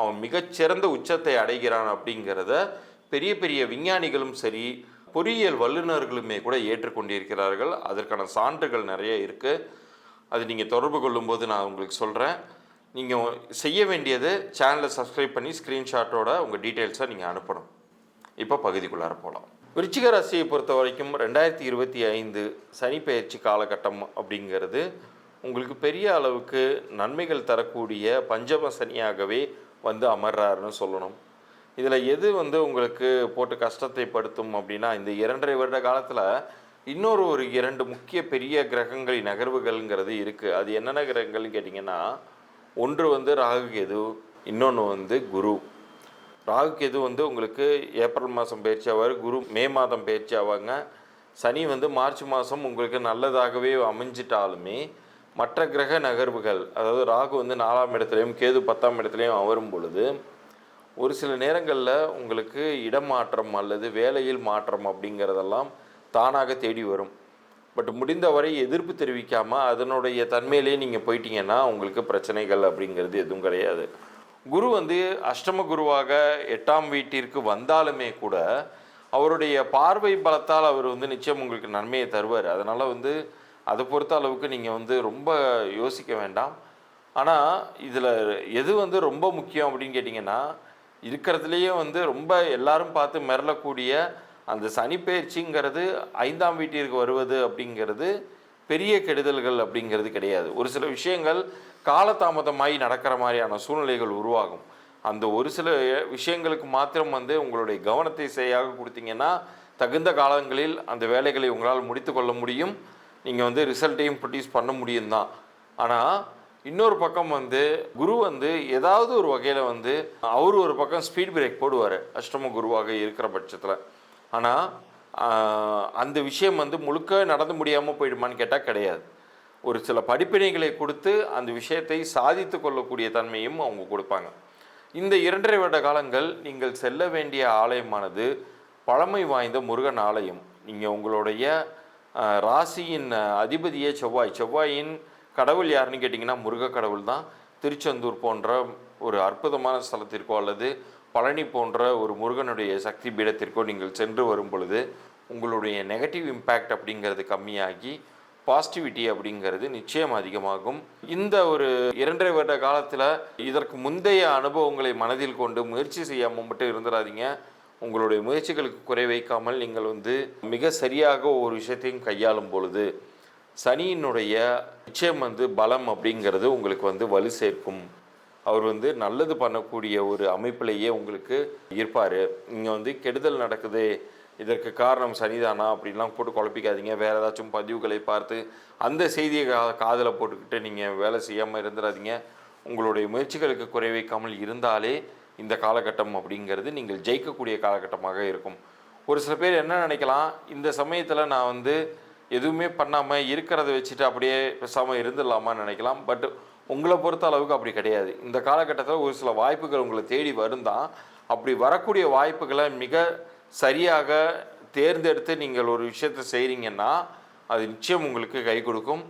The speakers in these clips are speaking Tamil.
அவன் மிகச்சிறந்த உச்சத்தை அடைகிறான் அப்படிங்கிறத பெரிய பெரிய விஞ்ஞானிகளும் சரி பொறியியல் வல்லுநர்களுமே கூட ஏற்றுக்கொண்டிருக்கிறார்கள். அதற்கான சான்றுகள் நிறைய இருக்குது அது நீங்கள் தொடர்பு கொள்ளும்போது நான் உங்களுக்கு சொல்கிறேன் நீங்கள் செய்ய வேண்டியது சேனலை சப்ஸ்கிரைப் பண்ணி ஸ்க்ரீன்ஷாட்டோட உங்கள் டீட்டெயில்ஸை நீங்கள் அனுப்பணும். இப்போ பகுதிக்குள்ளார போகலாம் விருச்சிக ராசியை பொறுத்த வரைக்கும் ரெண்டாயிரத்தி இருபத்தி ஐந்து சனி பயிற்சி காலகட்டம் அப்படிங்கிறது உங்களுக்கு பெரிய அளவுக்கு நன்மைகள் தரக்கூடிய பஞ்சம சனியாகவே வந்து அமர்றாருன்னு சொல்லணும். இதில் எது வந்து உங்களுக்கு போட்டு கஷ்டத்தை படுத்தும் அப்படின்னா இந்த இரண்டரை வருட காலத்தில் இன்னொரு ஒரு இரண்டு முக்கிய பெரிய கிரகங்களின் நகர்வுகள்ங்கிறது இருக்குது அது என்னென்ன கிரகங்கள்னு கேட்டிங்கன்னா ஒன்று வந்து ராகு கேது இன்னொன்று வந்து குரு. ராகு கேது வந்து உங்களுக்கு ஏப்ரல் மாதம் பயிற்சி ஆவார் குரு மே மாதம் பயிற்சி ஆவாங்க. சனி வந்து மார்ச் மாதம் உங்களுக்கு நல்லதாகவே அமைஞ்சிட்டாலுமே மற்ற கிரக நகர்வுகள் அதாவது ராகு வந்து நாலாம் இடத்துலையும் கேது பத்தாம் இடத்துலையும் அமரும் பொழுது ஒரு சில நேரங்களில் உங்களுக்கு இடமாற்றம் அல்லது வேலையில் மாற்றம் அப்படிங்கிறதெல்லாம் தானாக தேடி வரும். பட் முடிந்தவரை எதிர்ப்பு தெரிவிக்காமல் அதனுடைய தன்மையிலே நீங்கள் போயிட்டீங்கன்னா உங்களுக்கு பிரச்சனைகள் அப்படிங்கிறது எதுவும் கிடையாது. குரு வந்து அஷ்டம குருவாக எட்டாம் வீட்டிற்கு வந்தாலுமே கூட அவருடைய பார்வை பலத்தால் அவர் வந்து நிச்சயம் உங்களுக்கு நன்மையை தருவார். அதனால் வந்து அதை பொறுத்த அளவுக்கு நீங்கள் வந்து ரொம்ப யோசிக்க வேண்டாம். ஆனால் இதில் எது வந்து ரொம்ப முக்கியம் அப்படின்னு கேட்டிங்கன்னா இருக்கிறதுலையே வந்து ரொம்ப எல்லாரும் பார்த்து மிரளக்கூடிய அந்த சனிப்பெயர்ச்சிங்கிறது ஐந்தாம் வீட்டிற்கு வருவது அப்படிங்கிறது பெரிய கெடுதல்கள் அப்படிங்கிறது கிடையாது. ஒரு சில விஷயங்கள் காலதாமதமாகி நடக்கிற மாதிரியான சூழ்நிலைகள் உருவாகும். அந்த ஒரு சில விஷயங்களுக்கு மாத்திரம் வந்து உங்களுடைய கவனத்தை சரியாக கொடுத்தீங்கன்னா தகுந்த காலங்களில் அந்த வேலைகளை உங்களால் முடித்து கொள்ள முடியும். நீங்கள் வந்து ரிசல்ட்டையும் ப்ரொடியூஸ் பண்ண முடியும் தான் ஆனால் இன்னொரு பக்கம் வந்து குரு வந்து ஏதாவது ஒரு வகையில் வந்து அவர் ஒரு பக்கம் ஸ்பீட் பிரேக் போடுவார் அஷ்டம குருவாக இருக்கிற பட்சத்தில். ஆனால் அந்த விஷயம் வந்து முழுக்க நடந்து முடியாமல் போயிடுமான்னு கேட்டால் கிடையாது. ஒரு சில படிப்பினைகளை கொடுத்து அந்த விஷயத்தை சாதித்து கொள்ளக்கூடிய தன்மையும் அவங்க கொடுப்பாங்க. இந்த இரண்டரை வருட காலங்கள் நீங்கள் செல்ல வேண்டிய ஆலயமானது பழமை வாய்ந்த முருகன் ஆலயம். நீங்கள் உங்களுடைய ராசியின் அதிபதியே செவ்வாய். செவ்வாயின் கடவுள் யாருன்னு கேட்டிங்கன்னா முருக கடவுள் தான். திருச்செந்தூர் போன்ற ஒரு அற்புதமான ஸ்தலத்திற்கோ அல்லது பழனி போன்ற ஒரு முருகனுடைய சக்தி பீடத்திற்கோ நீங்கள் சென்று வரும் பொழுது உங்களுடைய நெகட்டிவ் இம்பேக்ட் அப்படிங்கிறது கம்மியாகி பாசிட்டிவிட்டி அப்படிங்கிறது நிச்சயம் அதிகமாகும். இந்த ஒரு இரண்டரை வருட காலத்தில் இதற்கு முந்தைய அனுபவங்களை மனதில் கொண்டு முயற்சி செய்யாமல் மட்டும் இருந்துடாதீங்க. உங்களுடைய முயற்சிகளுக்கு குறை வைக்காமல் நீங்கள் வந்து மிக சரியாக ஒரு விஷயத்தையும் கையாளும் பொழுது சனியினுடைய நிச்சயம் வந்து பலம் அப்படிங்கிறது உங்களுக்கு வந்து வலு சேர்க்கும். அவர் வந்து நல்லது பண்ணக்கூடிய ஒரு அமைப்பிலேயே உங்களுக்கு இருப்பார். நீங்கள் வந்து கெடுதல் நடக்குது. இதற்கு காரணம் சனிதானா அப்படின்லாம் போட்டு குழப்பிக்காதீங்க. வேறு ஏதாச்சும் பதிவுகளை பார்த்து அந்த செய்தியை கா காதில் போட்டுக்கிட்டு நீங்கள் வேலை செய்யாமல் இருந்துடாதீங்க உங்களுடைய முயற்சிகளுக்கு குறை வைக்காமல் இருந்தாலே இந்த காலகட்டம் அப்படிங்கிறது நீங்கள் ஜெயிக்கக்கூடிய காலகட்டமாக இருக்கும். ஒரு சில பேர் என்ன நினைக்கலாம் இந்த சமயத்தில் நான் வந்து எதுவுமே பண்ணாமல் இருக்கிறத வச்சுட்டு அப்படியே பேசாமல் இருந்துடலாமான்னு நினைக்கலாம். பட் உங்களை பொறுத்த அளவுக்கு அப்படி கிடையாது. இந்த காலகட்டத்தில் ஒரு சில வாய்ப்புகள் உங்களை தேடி வரும் தான் அப்படி வரக்கூடிய வாய்ப்புகளை மிக சரியாக தேர்ந்தெடுத்து நீங்கள் ஒரு விஷயத்தை செய்கிறீங்கன்னா அது நிச்சயம் உங்களுக்கு கை கொடுக்கும்.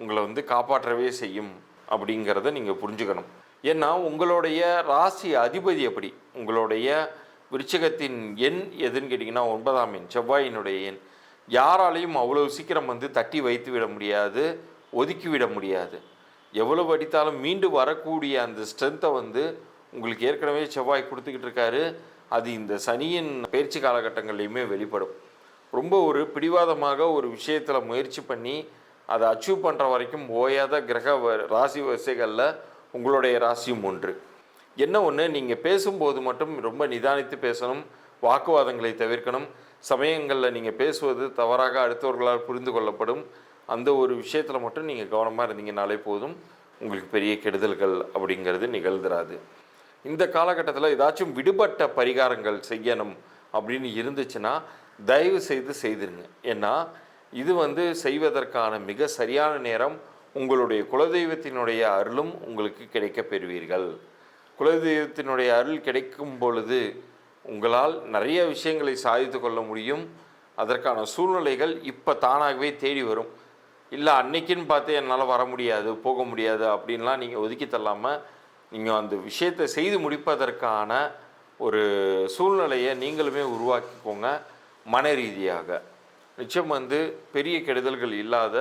உங்களை வந்து காப்பாற்றவே செய்யும் அப்படிங்கிறத நீங்கள் புரிஞ்சுக்கணும். ஏன்னா உங்களுடைய ராசி அதிபதி எப்படி? உங்களுடைய விருச்சகத்தின் எண் எதுன்னு கேட்டிங்கன்னா ஒன்பதாம் எண் செவ்வாயினுடைய எண். யாராலையும் அவ்வளவு சீக்கிரம் வந்து தட்டி வைத்து விட முடியாது ஒதுக்கி விட முடியாது. எவ்வளவு அடித்தாலும் மீண்டு வரக்கூடிய அந்த ஸ்ட்ரென்த்தை வந்து உங்களுக்கு ஏற்கனவே செவ்வாய் கொடுத்துக்கிட்டு இருக்காரு. அது இந்த சனியின் பயிற்சி காலகட்டங்கள்லையுமே வெளிப்படும். ரொம்ப ஒரு பிடிவாதமாக ஒரு விஷயத்தில் முயற்சி பண்ணி அதை அச்சீவ் பண்ணுற வரைக்கும் ஓயாத கிரக ராசி வரிசைகளில் உங்களுடைய ராசியும் ஒன்று. என்ன ஒன்று நீங்கள் பேசும்போது மட்டும் ரொம்ப நிதானித்து பேசணும் வாக்குவாதங்களை தவிர்க்கணும். சமயங்களில் நீங்கள் பேசுவது தவறாக அடுத்தவர்களால் புரிந்து கொள்ளப்படும். அந்த ஒரு விஷயத்தில் மட்டும் நீங்கள் கவனமாக இருந்தீங்கனாலே போதும். உங்களுக்கு பெரிய கெடுதல்கள் அப்படிங்கிறது நிகழ்ந்துராது. இந்த காலகட்டத்தில் ஏதாச்சும் விடுபட்ட பரிகாரங்கள் செய்யணும் அப்படின்னு இருந்துச்சுன்னா தயவு செய்து செய்திருங்க. ஏன்னா இது வந்து செய்வதற்கான மிக சரியான நேரம் உங்களுடைய குலதெய்வத்தினுடைய அருளும் உங்களுக்கு கிடைக்கப் பெறுவீர்கள். குலதெய்வத்தினுடைய அருள் கிடைக்கும் பொழுது உங்களால் நிறைய விஷயங்களை சாதித்து கொள்ள முடியும். அதற்கான சூழ்நிலைகள் இப்போ தானாகவே தேடி வரும். இல்லை அன்னைக்குன்னு பார்த்து என்னால் வர முடியாது போக முடியாது அப்படின்லாம் நீங்கள் ஒதுக்கி தள்ளாமல் நீங்கள் அந்த விஷயத்தை செய்து முடிப்பதற்கான ஒரு சூழ்நிலையை நீங்களுமே உருவாக்கிக்கோங்க. மன ரீதியாக. நிச்சயம் வந்து பெரிய கெடுதல்கள் இல்லாத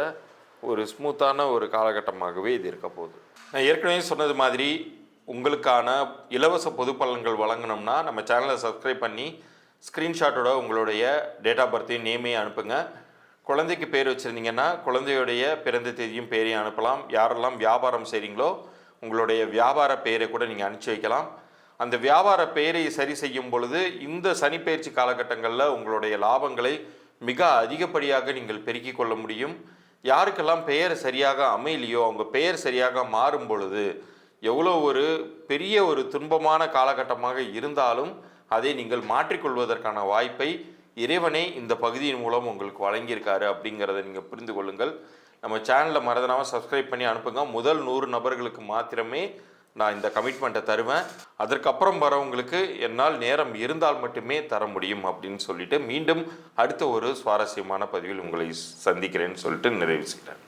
ஒரு ஸ்மூத்தான ஒரு காலகட்டமாகவே இது இருக்க போகுது. நான் ஏற்கனவே சொன்னது மாதிரி உங்களுக்கான இலவச பொது பலன்கள் வழங்கணும்னா நம்ம சேனலை சப்ஸ்கிரைப் பண்ணி ஸ்க்ரீன்ஷாட்டோட உங்களுடைய டேட் ஆஃப் பர்த்தையும் நேமையும் அனுப்புங்க. குழந்தைக்கு பேர் வச்சுருந்தீங்கன்னா குழந்தையுடைய பிறந்த தேதியும் பேரையும் அனுப்பலாம். யாரெல்லாம் வியாபாரம் செய்கிறீங்களோ உங்களுடைய வியாபார பெயரை கூட நீங்கள் அனுப்பிச்சி வைக்கலாம். அந்த வியாபார பெயரை சரி செய்யும் பொழுது இந்த சனிப்பெயர்ச்சி காலகட்டங்களில் உங்களுடைய லாபங்களை மிக அதிகப்படியாக நீங்கள் பெருக்கிக் கொள்ள முடியும். யாருக்கெல்லாம் பெயர் சரியாக அமையலையோ அவங்க பெயர் சரியாக மாறும் பொழுது எவ்வளோ ஒரு பெரிய ஒரு துன்பமான காலகட்டமாக இருந்தாலும் அதை நீங்கள் மாற்றிக்கொள்வதற்கான வாய்ப்பை இறைவனே இந்த பகுதியின் மூலம் உங்களுக்கு வழங்கியிருக்காரு அப்படிங்கிறத நீங்கள் புரிந்து கொள்ளுங்கள். நம்ம சேனலில் மறந்துடாமல் சப்ஸ்கிரைப் பண்ணி அனுப்புங்க. முதல் நூறு நபர்களுக்கு மாத்திரமே நான் இந்த கமிட்மெண்ட்டை தருவேன். அதற்கப்புறம் வரவங்களுக்கு என்னால் நேரம் இருந்தால் மட்டுமே தர முடியும் அப்படின்னு சொல்லிட்டு மீண்டும் அடுத்த ஒரு சுவாரஸ்யமான பதிவில் உங்களை சந்திக்கிறேன்னு சொல்லிட்டு நிறைவு செய்கிறேன்.